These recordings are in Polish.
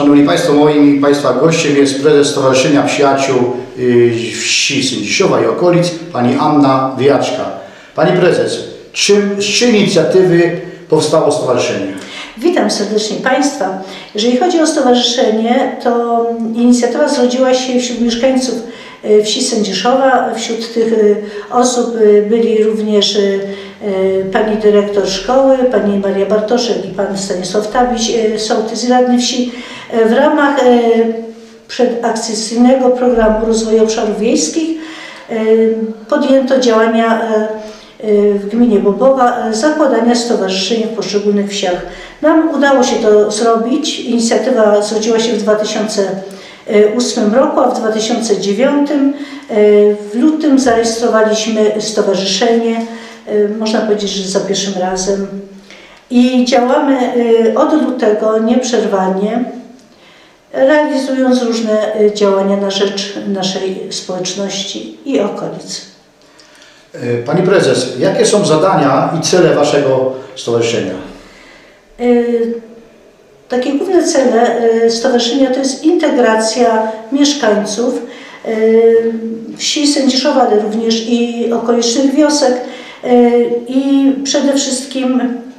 Szanowni Państwo, moim i Państwa gościem jest prezes Stowarzyszenia Przyjaciół y, Wsi Sędziszowa i okolic, pani Anna Wyjaczka. Pani prezes, czym, z czym inicjatywy powstało stowarzyszenie? Witam serdecznie Państwa. Jeżeli chodzi o stowarzyszenie, to inicjatywa zrodziła się wśród mieszkańców e, wsi Sędziszowa. Wśród tych e, osób byli również pani dyrektor szkoły, pani Maria Bartoszek i pan Stanisław Tabiś, e, sołtys radny wsi. E, W ramach e, przedakcesyjnego programu rozwoju obszarów wiejskich e, podjęto działania w gminie Bobowa zakładania stowarzyszeń w poszczególnych wsiach. Nam udało się to zrobić. Inicjatywa zrodziła się w 2008 roku, a w 2009 e, w lutym zarejestrowaliśmy stowarzyszenie, można powiedzieć, że za pierwszym razem. I działamy od lutego nieprzerwanie, realizując różne e, działania na rzecz naszej społeczności i okolic. Y, Pani prezes, jakie są zadania i cele Waszego stowarzyszenia? Y, Takie główne cele y, stowarzyszenia to jest integracja mieszkańców y, wsi Sędziszowa, ale również i okolicznych wiosek y, i przede wszystkim y,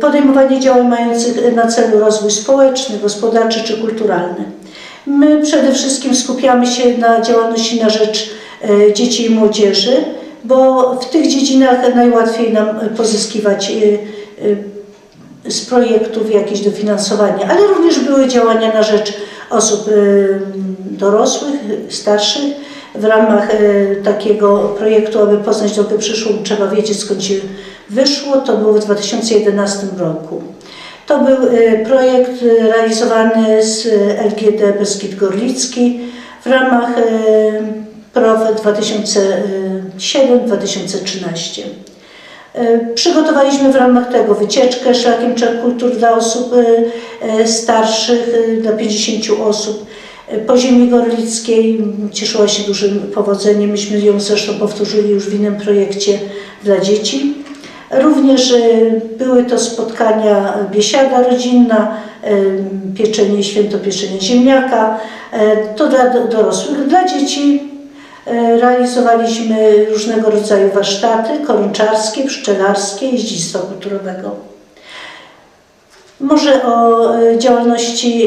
podejmowanie działań mających na celu rozwój społeczny, gospodarczy czy kulturalny. My przede wszystkim skupiamy się na działalności na rzecz y, dzieci i młodzieży, bo w tych dziedzinach najłatwiej nam pozyskiwać y, z projektów jakieś dofinansowanie, ale również były działania na rzecz osób dorosłych, starszych. W ramach takiego projektu, aby poznać drogę przyszłą, trzeba wiedzieć skąd się wyszło. To było w 2011 roku. To był y, projekt y, realizowany z LGD Beskid Gorlicki w ramach y, PROW 2007-2013. E, Przygotowaliśmy w ramach tego wycieczkę szlakiem trzech kultur dla osób starszych, dla 50 osób. Po ziemi gorlickiej cieszyła się dużym powodzeniem. Myśmy ją zresztą powtórzyli już w innym projekcie dla dzieci. Również e, były to spotkania biesiada rodzinna, e, pieczenie, święto pieczenia ziemniaka. E, To dla do- dorosłych. Dla dzieci Realizowaliśmy różnego rodzaju warsztaty korączarskie, pszczelarskie, jeździectwa kulturowego. Może o działalności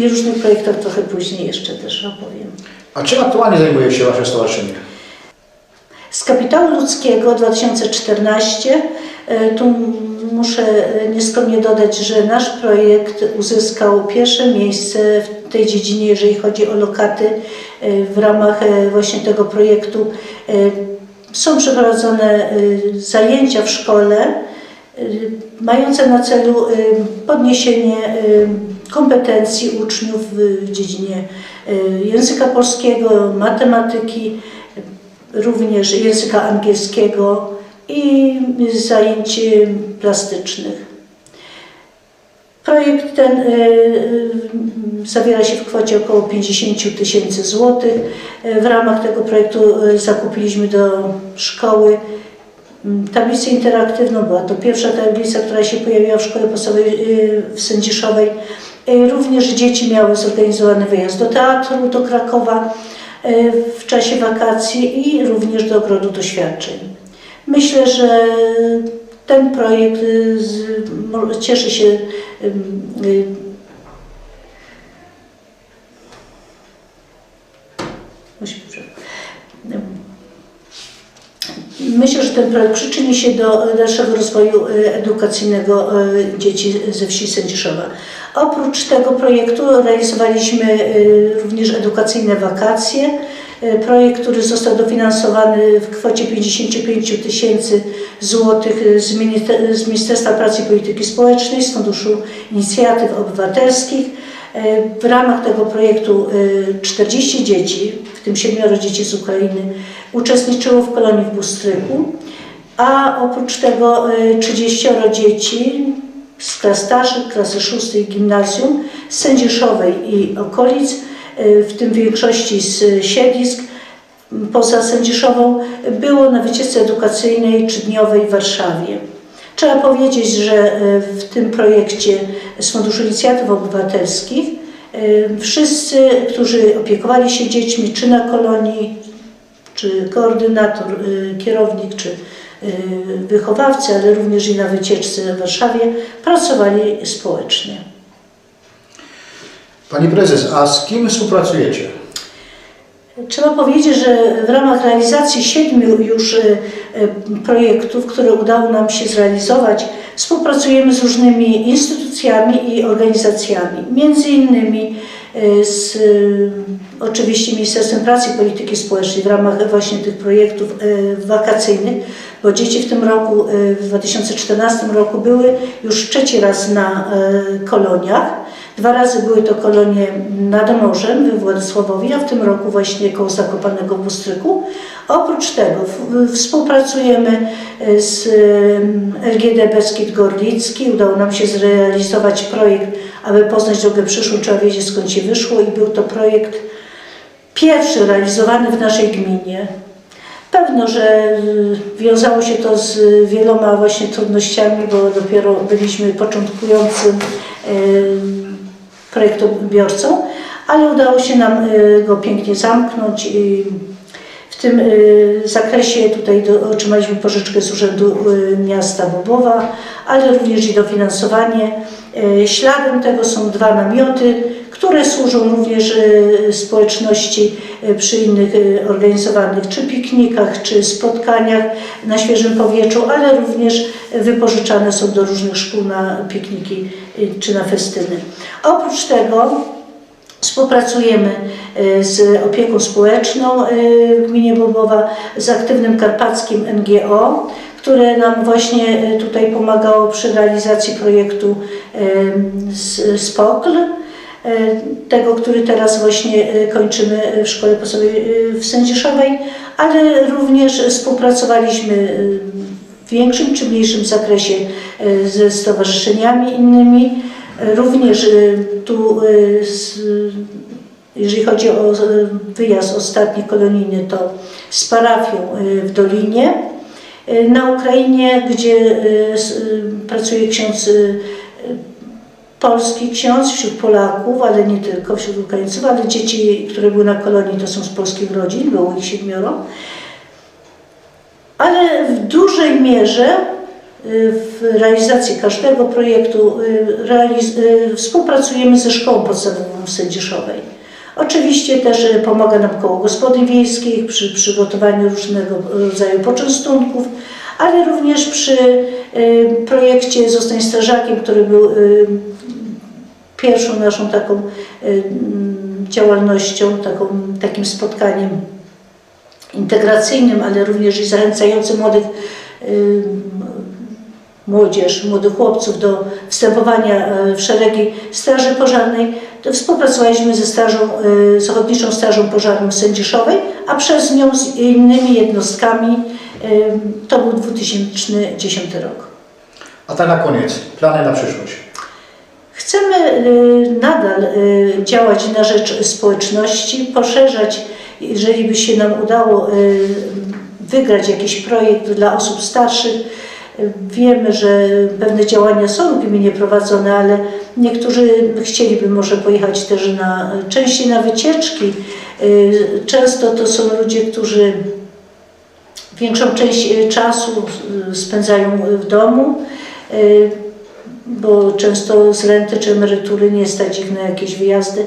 i różnych projektach trochę później jeszcze też opowiem. A czym aktualnie zajmuje się Wasze stowarzyszenie? Z kapitału ludzkiego 2014, e, tu muszę e, nieskromnie dodać, że nasz projekt uzyskał pierwsze miejsce w tej dziedzinie, jeżeli chodzi o lokaty. E, W ramach właśnie tego projektu są przeprowadzone zajęcia w szkole mające na celu podniesienie kompetencji uczniów w dziedzinie języka polskiego, matematyki, również języka angielskiego i zajęć plastycznych. Projekt ten y, y, zawiera się w kwocie około 50 tysięcy złotych. Y, W ramach tego projektu zakupiliśmy do szkoły tablicę interaktywną. Była to pierwsza tablica, która się pojawiła w szkole podstawowej w Sędziszowej. Również dzieci miały zorganizowany wyjazd do teatru, do Krakowa w czasie wakacji i również do ogrodu doświadczeń. Myślę, że ten projekt y, cieszy się y, y, Musi być przerwa. Myślę, że ten projekt przyczyni się do dalszego rozwoju y, edukacyjnego y, dzieci ze wsi Sędziszowa. Oprócz tego projektu realizowaliśmy y, również edukacyjne wakacje. Projekt, który został dofinansowany w kwocie 55 tysięcy złotych z Ministerstwa Pracy i Polityki Społecznej, z Funduszu Inicjatyw Obywatelskich. E, W ramach tego projektu e, 40 dzieci, w tym 7 dzieci z Ukrainy, uczestniczyło w kolonii w Bustryku, a oprócz tego e, 30 dzieci z klas starszych, klasy 6 gimnazjum, z Sędziszowej i okolic, e, w tym większości z siedlisk, m, poza Sędziszową, było na wycieczce edukacyjnej trzydniowej w Warszawie. Trzeba powiedzieć, że e, w tym projekcie z Funduszu Inicjatyw Obywatelskich Y, Wszyscy, którzy opiekowali się dziećmi, czy na kolonii, czy koordynator, y, kierownik, czy wychowawcy, ale również i na wycieczce w Warszawie, pracowali społecznie. Pani prezes, a z kim współpracujecie? Trzeba powiedzieć, że w ramach realizacji siedmiu już e, e, projektów, które udało nam się zrealizować, współpracujemy z różnymi instytucjami i organizacjami. Między innymi e, z e, oczywiście Ministerstwem Pracy i Polityki Społecznej w ramach właśnie tych projektów wakacyjnych, bo dzieci w tym roku, w 2014 roku były już trzeci raz na koloniach. Dwa razy były to kolonie nad morzem we Władysławowie, a w tym roku właśnie koło Zakopanego w Bustryku. Oprócz tego współpracujemy e, z em, LGD Beskid Gorlicki. Udało nam się zrealizować projekt, aby poznać drogę przyszłą, trzeba wiedzieć skąd się wyszło i był to projekt pierwszy realizowany w naszej gminie. Pewno, że y, wiązało się to z wieloma właśnie trudnościami, bo dopiero byliśmy początkującym projektobiorcą, ale udało się nam y, go pięknie zamknąć. W tym y, zakresie tutaj otrzymaliśmy pożyczkę z Urzędu y, Miasta Bobowa, ale również i dofinansowanie. Śladem tego są dwa namioty, które służą również y, społeczności y, przy innych y, organizowanych czy piknikach, czy spotkaniach na świeżym powietrzu, ale również wypożyczane są do różnych szkół na pikniki czy na festyny. Oprócz tego Współpracujemy z opieką społeczną w gminie Bobowa, z aktywnym karpackim NGO, które nam właśnie tutaj pomagało przy realizacji projektu SPOKL, tego, który teraz właśnie y, kończymy w szkole podstawowej w Sędziszowej, ale również współpracowaliśmy w większym czy mniejszym zakresie ze stowarzyszeniami innymi. Również tu, jeżeli chodzi o wyjazd ostatni kolonijny, to z parafią w Dolinie. Na Ukrainie, gdzie pracuje ksiądz, polski ksiądz wśród Polaków, ale nie tylko wśród Ukraińców, ale dzieci, które były na kolonii, to są z polskich rodzin, było ich siedmioro. Ale w dużej mierze y, w realizacji każdego projektu y, realiz- y, współpracujemy ze szkołą podstawową w Sędziszowej. Oczywiście też pomaga nam koło gospodyń wiejskich przy przygotowaniu różnego rodzaju poczęstunków, ale również przy projekcie Zostań Strażakiem, który był pierwszą naszą taką y, działalnością, taką, takim spotkaniem integracyjnym, ale również i zachęcającym młodych y, młodzież, młodych chłopców do wstępowania e, w szeregi Straży Pożarnej, to współpracowaliśmy ze, strażą, e, z Ochotniczą Strażą Pożarną Sędziszowej, a przez nią z innymi jednostkami. To był 2010 rok. A tak na koniec, plany na przyszłość. Chcemy y, nadal y, działać na rzecz społeczności, poszerzać, jeżeli by się nam udało y, wygrać jakiś projekt dla osób starszych. Wiemy, że pewne działania są w gminie prowadzone, ale niektórzy chcieliby może pojechać też na, częściej na wycieczki. Często to są ludzie, którzy większą część czasu spędzają w domu. Bo często z renty czy emerytury nie stać ich na jakieś wyjazdy.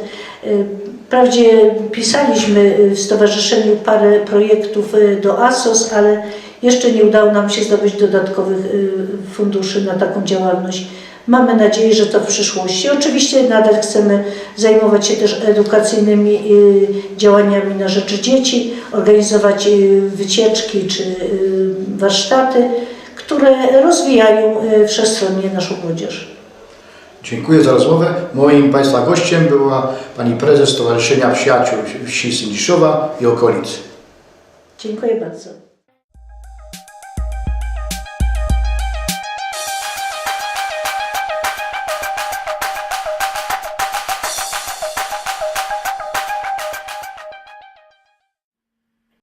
Y, Wprawdzie pisaliśmy w stowarzyszeniu parę projektów y, do ASOS, ale jeszcze nie udało nam się zdobyć dodatkowych y, funduszy na taką działalność. Mamy nadzieję, że to w przyszłości. Oczywiście nadal chcemy zajmować się też edukacyjnymi działaniami na rzecz dzieci, organizować wycieczki czy warsztaty, które rozwijają y, wszechstronnie naszą młodzież. Dziękuję za rozmowę. Moim Państwa gościem była Pani Prezes Stowarzyszenia Przyjaciół Wsi Sędziszowa i okolic. Dziękuję bardzo.